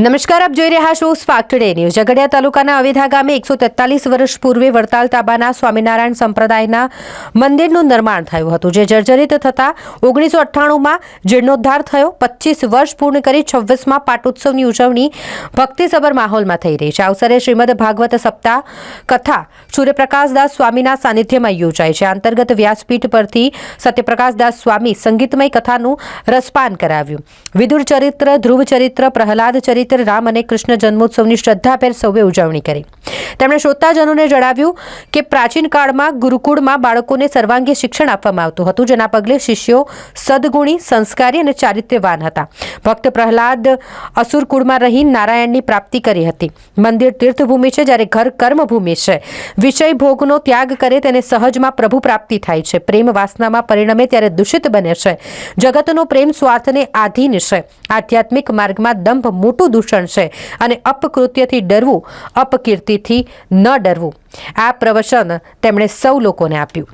નમસ્કાર, આપ જોઈ રહ્યા છો સ્પાર્ક ટુડે ન્યૂઝ. ઝઘડિયા તાલુકાના અવેધા ગામે એકસો તેતાલીસ વર્ષ પૂર્વે વડતાલ તાબાના સ્વામિનારાયણ સંપ્રદાયના મંદિરનું નિર્માણ થયું હતું, જે જર્જરિત થતાં ઓગણીસો અઠ્ઠાણુંમાં જીર્ણોદ્ધાર થયો. પચીસ વર્ષ પૂર્ણ કરી છવ્વીસમાં પાટોત્સવની ઉજવણી ભક્તિસભર માહોલમાં થઈ રહી છે. અવસરે શ્રીમદ ભાગવત સપ્તાહ કથા સૂર્યપ્રકાશદાસ સ્વામીના સાનિધ્યમાં યોજાય છે. અંતર્ગત વ્યાસપીઠ પરથી સત્યપ્રકાશદાસ સ્વામી સંગીતમય કથાનું રસપાન કરાવ્યું. વિદુર ચરિત્ર, ધ્રુવ ચરિત્ર, પ્રહલાદ ચરિત્ર રામ અને કૃષ્ણ જન્મોત્સવની શ્રદ્ધાભેર સૌએ ઉજવણી કરી. તેમણે શ્રોતાજનોને જણાવ્યું કે પ્રાચીન કાળમાં ગુરુકુળમાં બાળકોને સર્વાંગી શિક્ષણ આપવામાં આવતું હતું, જેના પગલે શિષ્યો સદગુણી, સંસ્કારી અને ચારિત્ર્યવાન હતા. ભક્ત પ્રહલાદ અસુરકુળમાં રહી નારાયણની પ્રાપ્તિ કરી હતી. મંદિર તીર્થભૂમિ છે જ્યારે ઘર કર્મભૂમિ છે. વિષય ભોગનો ત્યાગ કરે તેને સહજમાં પ્રભુ પ્રાપ્તિ થાય છે. પ્રેમ વાસનામાં પરિણમે ત્યારે દૂષિત બને છે. જગતનો પ્રેમ સ્વાર્થને આધીન છે. આધ્યાત્મિક માર્ગમાં દંભ મોટું દૂષણ છે અને અપકૃત્યથી ડરવું અપકીર્તિથી ન ડરવું. આ પ્રવચન તેમણે સૌ લોકોને આપ્યું.